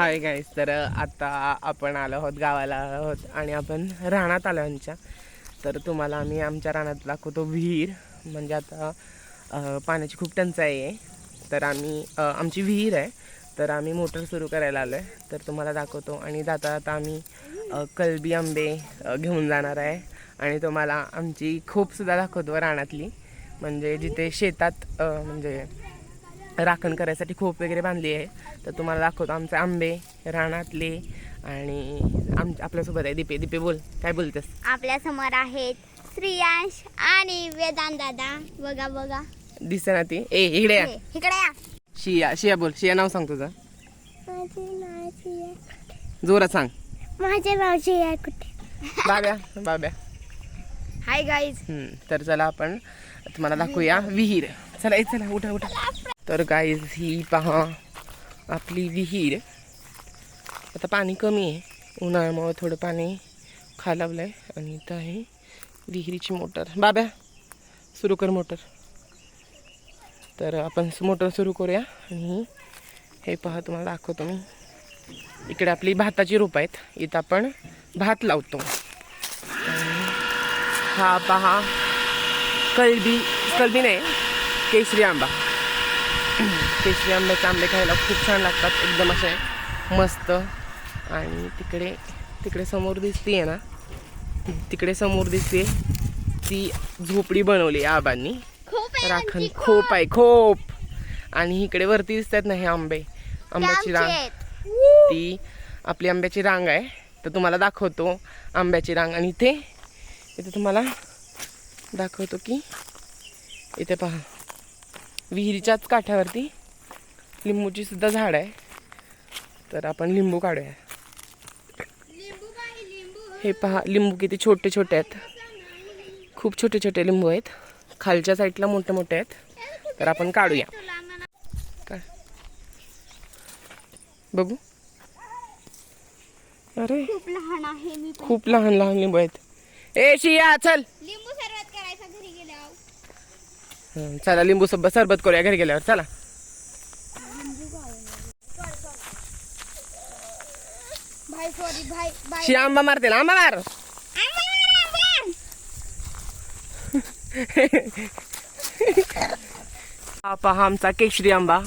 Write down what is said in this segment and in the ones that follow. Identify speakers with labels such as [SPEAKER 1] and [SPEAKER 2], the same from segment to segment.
[SPEAKER 1] Hi guys तर आता आपण आलो आहोत गावाला आलो आहोत आणि आपण रानात आलो आमच्या. तर तुम्हाला आम्ही आमच्या रानात दाखवतो विहीर. म्हणजे आता पाण्याची खूप टंचाई आहे. तर आम्ही आमची विहीर आहे. तर आम्ही मोटर सुरू करायला आलो आहे तर तुम्हाला दाखवतो. आणि जाता जाता आम्ही कलबी आंबे घेऊन जाणार आहे. आणि तुम्हाला आमची खोपसुद्धा दाखवतो रानातली. म्हणजे जिथे शेतात म्हणजे राखण करायसाठी खोप वगैरे बांधली आहे. तर तुम्हाला दाखवतो आमचे आंबे रानातले आणि आम आपल्यासोबत आहे. दीपे दीपे बोल. काय बोलतेस?
[SPEAKER 2] आपल्यासमोर आहेत श्रियांश आणि वेदांत दादा. बघा बघा.
[SPEAKER 1] दिसे ना ती. ए इकडे या.
[SPEAKER 2] इकडे या.
[SPEAKER 1] शिया शिया बोल. शिया नाव सांग तुझं.
[SPEAKER 2] माझे नाव श्रिया
[SPEAKER 1] जोरात सांग.
[SPEAKER 2] माझे नाव श्रिया कुठे?
[SPEAKER 1] बाब्या बाब्या.
[SPEAKER 2] हाय गाईज
[SPEAKER 1] तर चला आपण तुम्हाला दाखवूया. विहीर. चला ए चला उठा उठा. तर गाईज ही पहा आपली विहीर. आता पाणी कमी आहे. उन्हाळ्यामुळं थोडं पाणी खालावलं आहे आणि इथं आहे विहिरीची मोटर. बाब्या सुरू कर मोटर. तर आपण मोटर सुरू करूया. आणि हे पहा तुम्हाला दाखवतो मी. इकडे आपली भाताची रोप आहेत. इथं आपण भात लावतो. हा पहा कलबी कलबी नाही केशरी आंबा. केशरी आंब्याचे आंबे खायला खूप छान लागतात एकदम असे मस्त. आणि तिकडे तिकडे समोर दिसते ना तिकडे समोर दिसते ती झोपडी बनवली आहे आबांनी.
[SPEAKER 2] आहे
[SPEAKER 1] राखण खोप. आहे खोप. आणि इकडे वरती दिसतात ना हे आंबे आंब्याची रांग. ती आपली आंब्याची रांग आहे. तर तुम्हाला दाखवतो आंब्याची रांग. आणि इथे इथे तुम्हाला दाखवतो की इथे पहा. विहिरीच्याच काठावरती लिंबूची सुद्धा झाड आहे. तर आपण लिंबू काढूया. हे? पहा लिंबू किती छोटे छोटे आहेत. खूप छोटे छोटे लिंबू आहेत. खालच्या साईडला मोठे मोठे आहेत. तर आपण काढूया. काय? बघू. अरे.
[SPEAKER 2] खूप लहान
[SPEAKER 1] लहान लिंबू आहेत. ए शिया चल.
[SPEAKER 2] लिंबू सरबत करायचा घरी गेल्यावर
[SPEAKER 1] हं, चला लिंबू सब सरबत करूया घरी गेल्यावर. चला.
[SPEAKER 2] भाई सॉरी भाई भाई.
[SPEAKER 1] शिया आंबा मारते ना आंबा मार हा पहा आमचा केशरी आंबा.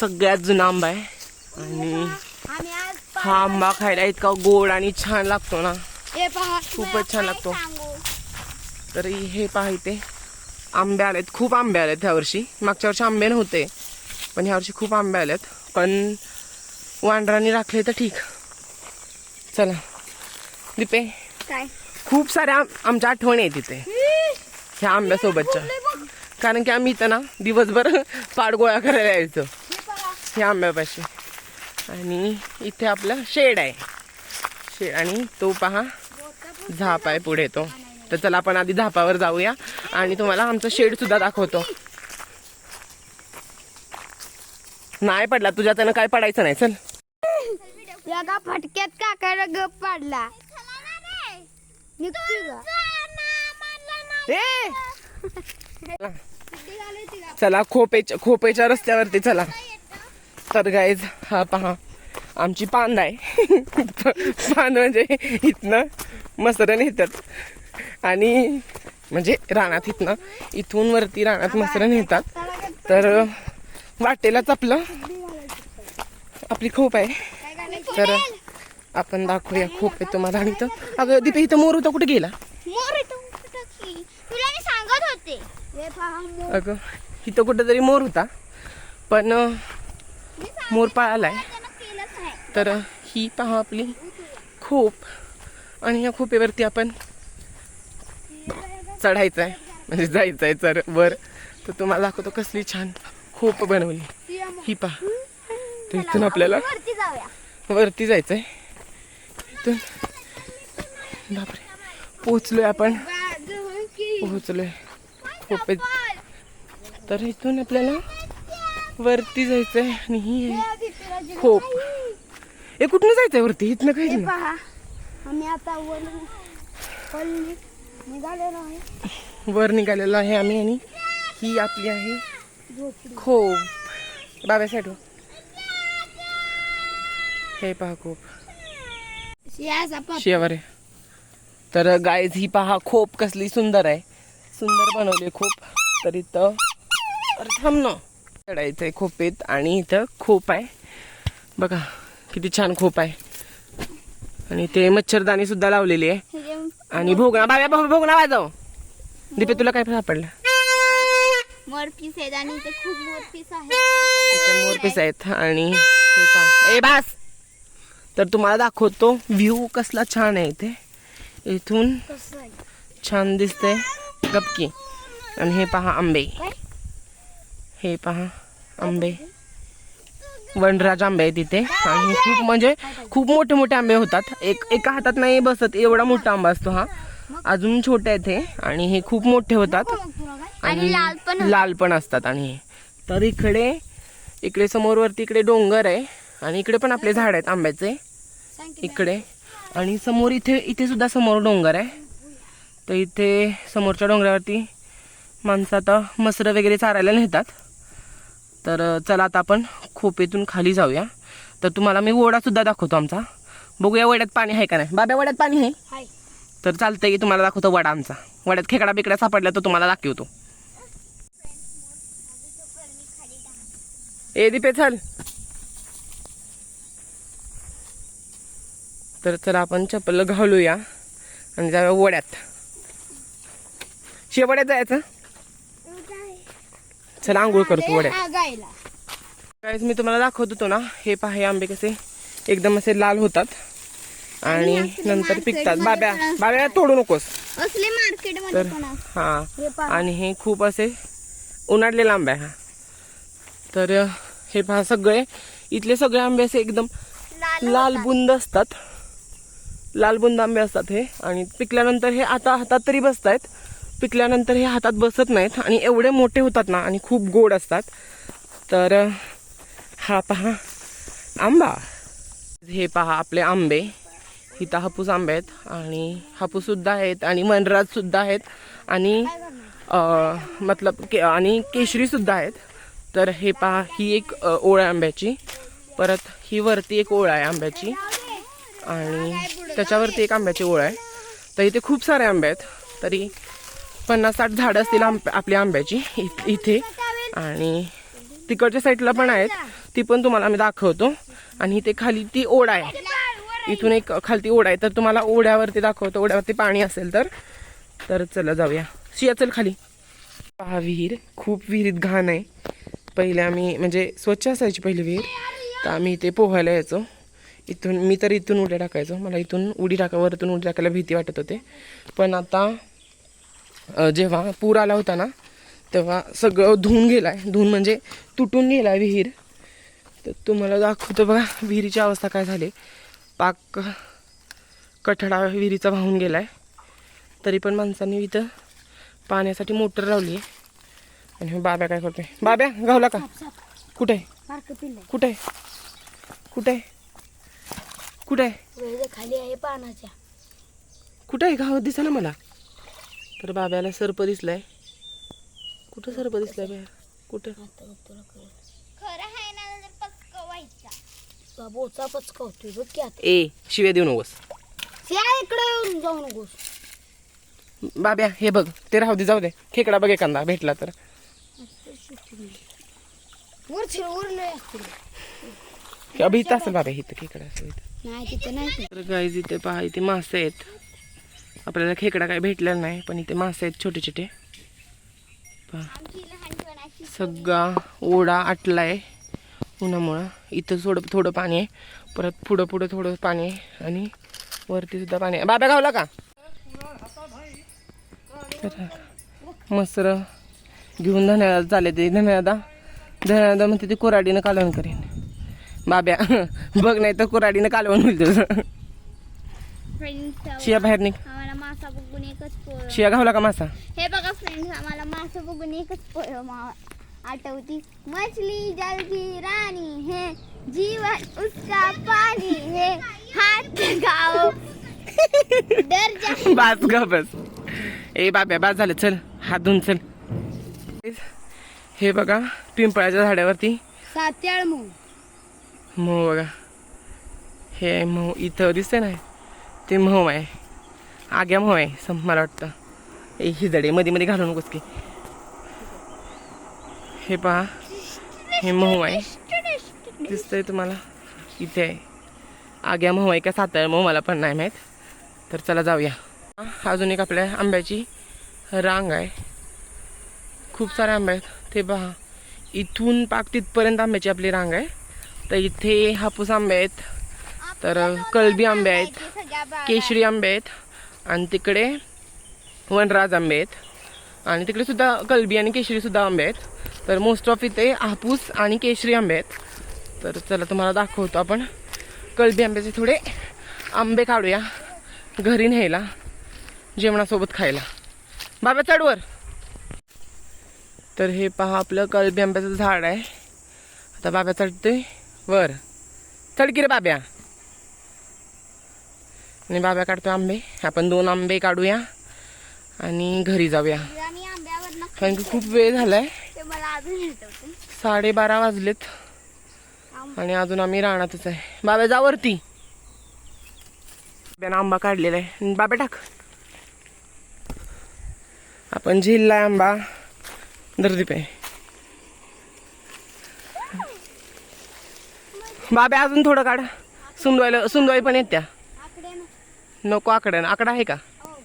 [SPEAKER 1] सगळ्यात जुना आंबा आहे. आणि हा आंबा खायला इतका गोड आणि छान लागतो ना. खूपच छान लागतो. तर हे पहा इथे. आंबे आलेत. खूप आंबे आलेत ह्या वर्षी. मागच्या वर्षी आंबे नव्हते पण ह्या वर्षी खूप आंबे आलेत. पण वांडरांनी राखले तर ठीक. चला. दीपे
[SPEAKER 2] काय?
[SPEAKER 1] खूप साऱ्या आम- आमच्या आठवणी आहेत तिथे ह्या आंब्यासोबतच्या. कारण की आम्ही इथं ना दिवसभर पाड गोळा करायला यायचो. ह्या आंब्यापाशी. आणि इथे आपलं शेड आहे. शेड आणि तो पहा झाप आहे पुढे तो. तर चला आपण आधी झापावर जाऊया आणि तुम्हाला आमचं शेड सुद्धा दाखवतो. नाही पडला तुझ्या त्यानं काय पडायचं नाही चल.
[SPEAKER 2] फटक्यात काकाला गप पाडला!
[SPEAKER 1] चला. खोपेच्या खोपेच्या रस्त्यावरती चला. तर गाईज हा पहा आमची पांद आहे. पान म्हणजे इथनं मसरं नेतात. आणि म्हणजे रानात इथनं इथून वरती रानात मसरं नेतात. तर वाटेलाच आपलं आपली खोप आहे. तर आपण दाखवूया खोप आहे तुम्हाला. आणि इथं अगं दीपे इथं मोर होता कुठे गेला?
[SPEAKER 2] हे.
[SPEAKER 1] अगं इथं कुठेतरी मोर होता. पण मोर पळालाय. तर ही पहा आपली खोप. आणि या खोपेवरती आपण चढायचं आहे म्हणजे जायचं आहे चढ वर. तर तुम्हाला दाखवतो कसली छान खोप बनवली. ही पहा. तर इथून आपल्याला
[SPEAKER 2] वरती
[SPEAKER 1] जायचं आहे इथून. बापरे. पोचलोय आपण. पोहोचलोय. खोपेत तर इथून आपल्याला वरती जायचंय आणि ही आहे खोप. हे कुठनं जायचंय वरती? इथनं काही नाही
[SPEAKER 2] निघालेलो आहे
[SPEAKER 1] वर निघालेलो आहे आम्ही आणि ही आपली आहे खोप. बाबा साईड हे पहा खूप. शेवर आहे. तर गायज ही पहा खोप कसली सुंदर आहे. सुंदर बनवली खूप. तर इथं अरे थांब ना. चढायचं आहे खोपेत आणि इथं खोप आहे. बघा किती छान खोप आहे. आणि ते मच्छरदाणी सुद्धा लावलेली आहे. आणि भोगणा बाबा भोगणा वाजव. दीपे तुला काय सापडलं?
[SPEAKER 2] मोरपीस आहेत आणि ते खूप मोरपीस
[SPEAKER 1] इथं मोरपीस
[SPEAKER 2] आहेत
[SPEAKER 1] आहेत आणि हे पहा. ए बास! तर तुम्हाला दाखवतो व्ह्यू कसला छान आहे इथे. इथून
[SPEAKER 2] कसं आहे?
[SPEAKER 1] छान दिसते गपकी. आणि हे पहा आंबे? हे पहा आंबे. वनराज आंबे आहेत तिथे आणि खूप म्हणजे खूप मोठे मोठे आंबे होतात. एक एका हातात नाही बसत एवढा मोठा आंबा असतो हा. अजून छोटे आहेत हे. आणि हे खूप मोठे होतात.
[SPEAKER 2] आणि लाल पण
[SPEAKER 1] असतात आणि तर इकडे इकडे समोर वरती इकडे डोंगर आहे. आणि इकडे पण आपले झाड आहेत आंब्याचे. इकडे. आणि समोर इथे इथे सुद्धा समोर डोंगर आहे. तर इथे समोरच्या डोंगरावरती माणसं आता मसरं वगैरे चारायला नेतात. तर चला आता आपण खोपेतून खाली जाऊया. तर तुम्हाला मी ओढा सुद्धा दाखवतो आमचा. बघूया वड्यात पाणी आहे का नाही. बाब्या वड्यात पाणी आहे. तर चालतंय की तुम्हाला दाखवतो वडा आमचा. वड्यात खेकडा बिकडा सापडला तर तुम्हाला दाखवतो. ए दीपे चल. तर चला आपण चप्पल घालूया. आणि जाऊया वड्यात. शेवड्यात जायचं. चला आंघोळ करतो काहीच मी तुम्हाला दाखवत होतो ना हे पहा हे आंबे कसे एकदम असे लाल होतात. आणि नंतर पिकतात. बाब्या. बाब्या तोडू नकोस.
[SPEAKER 2] असले मार्केट
[SPEAKER 1] तर. हा.
[SPEAKER 2] हे.
[SPEAKER 1] आणि हे खूप असे उन्हाळलेला आंबा आहे हा. तर हे पहा सगळे इथले सगळे आंबे असे एकदम लाल बुंद असतात. लाल बुंद आंबे असतात हे. आणि पिकल्यानंतर हे आता हातात तरी बसत आहेत पिकल्यानंतर हे हातात बसत नाहीत आणि एवढे मोठे होतात ना आणि खूप गोड असतात. तर हा पहा आंबा. हे पहा आपले आंबे. इथं हापूस आंबे आहेत आणि हापूससुद्धा आहेत आणि मनराजसुद्धा आहेत आणि मतलब के आणि केशरीसुद्धा आहेत. तर हे पहा ही एक ओळ आहे आंब्याची. परत ही वरती एक ओळ आहे आंब्याची. आणि त्याच्यावरती एक आंब्याची ओळ आहे. तर इथे खूप सारे आंबे आहेत. तरी पन्नास साठ झाडं असतील आंब आपल्या आंब्याची इ- इथे. आणि तिकडच्या साईडला पण आहेत. ती पण तुम्हाला आम्ही दाखवतो. आणि इथे खाली ती ओढ आहे. इथून एक खालती ओढ आहे. तर तुम्हाला ओढ्यावरती दाखवतो. ओढ्यावरती पाणी असेल तर. तर चला जाऊया. शिया चल खाली. पहा विहीर. खूप विहिरीत घाण आहे. पहिले आम्ही म्हणजे स्वच्छ असायची पहिली विहीर. तर आम्ही इथे पोहायला यायचो. इथून मी तर इथून उड्या टाकायचो. मला इथून उडी टाका वरतून उडी टाकायला भीती वाटत होते. पण आता जेव्हा पूर आला होता ना तेव्हा सगळं धुवून गेलाय. धुवून म्हणजे तुटून गेलाय विहीर. तर तुम्हाला दाखवतो बघा विहिरीची अवस्था काय झाली. पाक कठडा विहिरीचा वाहून गेलाय. तरी पण माणसांनी इथं पाण्यासाठी मोटर लावली आहे. आणि बाब्या काय करतोय? बाब्या गावला का? कुठे आहे कुठे? आहे कुठे? आहे कुठे? आहे
[SPEAKER 2] खाली आहे पानाच्या.
[SPEAKER 1] कुठे आहे गावात? दिसा ना मला. तर बाब्याला सर्प दिसलाय. कुठं सर्प दिसलाय बाया कुठं?
[SPEAKER 2] बोचा पचकवतोय बघ की आता.
[SPEAKER 1] ए शिव्या देऊ नकोस.
[SPEAKER 2] त्या इकडे येऊन जाऊ नकोस.
[SPEAKER 1] बाब्या हे बघ ते राहू दे जाऊ दे. खेकडा बघ एखादा भेटला तर.
[SPEAKER 2] वर असतील
[SPEAKER 1] अभि इथं असेल बाब्या इथं खेकडा असेल इथं.
[SPEAKER 2] नाही तिथे नाही.
[SPEAKER 1] तर गाईज इथे पहा इथे मासे आहेत. आपल्याला खेकडा काही भेटलेला नाही पण इथे मासे आहेत छोटे छोटे. सगळा ओढा आटलाय उन्हामुळं. इथं थोडं थोडं पाणी आहे. परत पुढं पुढं थोडं पाणी आहे आणि वरती सुद्धा पाणी आहे. बाब्या गावला का? मसर घेऊन धन्यवाद चालले ते. धन्यवादा धन्यवादा म्हणते ते कोराडीनं कालवण करेन. बाब्या बघ नाही तर कोराडीनं कालवण होईल तुझं.
[SPEAKER 2] फ्रेंड्स
[SPEAKER 1] शिया बाहेर निघ.
[SPEAKER 2] आम्हाला मासा बघून एकच पोळ
[SPEAKER 1] शिया घावला का मासा?
[SPEAKER 2] हे बघा फ्रेंड्स आम्हाला मासा बघून एकच पोळ आठवती. मछली जल की रानी है जीवन उसका पानी है हाथ लगाओ डर जा.
[SPEAKER 1] बास ग बस. ए बाब्या बास झालं. चल हात धुवून चल. हे बघा पिंपळाच्या झाडावरती.
[SPEAKER 2] सात्याळ मग
[SPEAKER 1] मग बघा. हे मऊ इथं दिसते ना ते म्हव आहे आग्या म्हव आहे सम मला वाटतं. ए हिजडे मध्ये मध्ये घालून नकोस की. हे पहा. हे मऊ आहे दिसतंय तुम्हाला? इथे आहे. आग्या मऊ आहे का साताळ मऊ मला पण नाही माहीत. तर चला जाऊया. अजून एक आपल्या आंब्याची रांग आहे. खूप सारे आंबे आहेत. ते पहा. इथून पाक तिथपर्यंत आंब्याची आपली रांग आहे. तर इथे हापूस आंबे आहेत. तर कलबी आंबे आहेत केशरी आंबे आहेत आणि तिकडे वनराज आंबे आहेत. आणि तिकडे सुद्धा कलबी आणि केशरी सुद्धा आंबे आहेत. तर मोस्ट ऑफ इथे हापूस आणि केशरी आंबे आहेत. तर चला तुम्हाला दाखवतो आपण. कलबी आंब्याचे थोडे आंबे काढूया घरी न्यायला जेवणासोबत खायला. बाबा चढवर तर हे पहा आपलं कलबी आंब्याचं झाड आहे. आता बाब्या चढतोय. वर. चढ की रे बाब्या. आणि बाब्या काढतोय आंबे. आपण दोन आंबे काढूया आणि घरी जाऊया. कारण की खूप वेळ झालाय. साडेबारा वाजलेत आणि अजून आम्ही रानातच आहे. बाबा जा वरती. बाब्यानं आंबा काढलेला आहे. बाबा टाक. आपण झिललाय आंबा. दर्दीप आहे बाबा अजून थोडं काढ. सुंदवायला सुंदवाई पण येत त्या
[SPEAKER 2] आकडे ना.
[SPEAKER 1] नको आकडं. आकडा आहे का?
[SPEAKER 2] हो.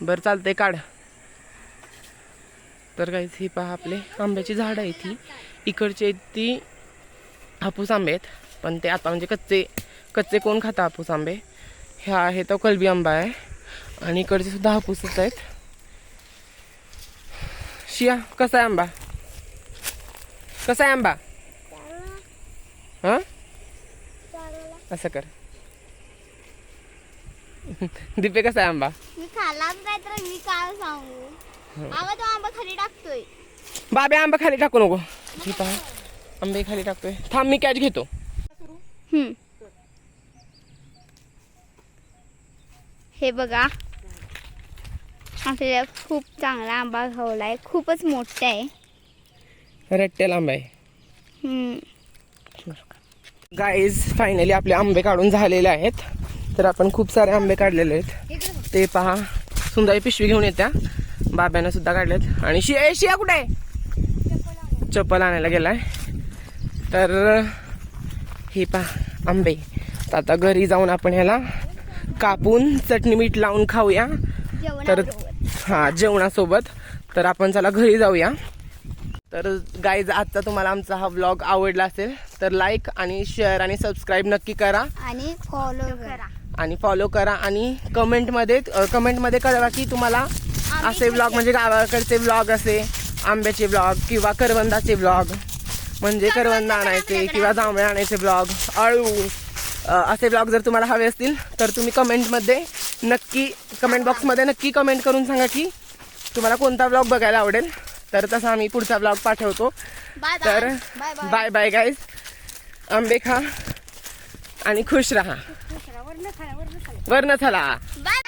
[SPEAKER 1] बरं चालतंय काढ. तर काहीच ही पहा आपले आंब्याची झाडं आहे ती इकडची आहेत ती हापूस आंबे आहेत. पण ते आता म्हणजे कच्चे कच्चे कोण खाता हापूस आंबे? ह्या आहे तो कलबी आंबा आहे. आणि इकडचे सुद्धा हापूसच आहेत. शिया कसा आहे आंबा? कसा आहे आंबा? हां? असं कर. दिपे कसा आहे आंबा
[SPEAKER 2] मी खाल्लाच नाही तर मी काय सांगू? आवा तो आंबा खाली टाकतोय.
[SPEAKER 1] बाबे आंबा खाली टाकू नको. ही पहा आंबे खाली टाकतोय. थांब मी कॅच घेतो.
[SPEAKER 2] हम्म. हे बघा. आपल्याला खूप चांगला आंबा खावलाय. खूपच मोठा आहे.
[SPEAKER 1] रट्टेल आंबा आहे.
[SPEAKER 2] हम्म.
[SPEAKER 1] गाईज फायनली आपले आंबे काढून झालेले आहेत. तर आपण खूप सारे आंबे काढलेले आहेत. ते पहा. सुंदर पिशवी घेऊन येत्या. बाब्यानं सुद्धा काढलेत. आणि शिया शिया कुठे? आहे चप्पल आणायला गेलाय. तर हे पहा आंबे. तर आता घरी जाऊन आपण ह्याला कापून चटणी मीठ लावून खाऊया. तर
[SPEAKER 2] हां
[SPEAKER 1] हा जेवणासोबत. तर आपण चला घरी जाऊया. तर गाईज आजचा तुम्हाला आमचा हा व्लॉग आवडला असेल तर लाईक आणि शेअर आणि सबस्क्राईब नक्की करा.
[SPEAKER 2] आणि फॉलो करा.
[SPEAKER 1] आणि फॉलो करा आणि कमेंटमध्ये कमेंटमध्ये कळवा की तुम्हाला असे व्लॉग म्हणजे गावाकडचे व्लॉग असे आंब्याचे व्लॉग किंवा करवंदाचे व्लॉग म्हणजे करवंद आणायचे किंवा जांभळे आणायचे व्लॉग अळू असे व्लॉग जर तुम्हाला हवे असतील तर तुम्ही कमेंटमध्ये नक्की कमेंट बॉक्समध्ये नक्की कमेंट करून सांगा की तुम्हाला कोणता व्लॉग बघायला आवडेल. तर तसा आम्ही पुढचा व्लॉग पाठवतो. तर
[SPEAKER 2] bye bye
[SPEAKER 1] bye bye guys आंबे खा आणि खुश राहा. वर्ण झाला
[SPEAKER 2] बाय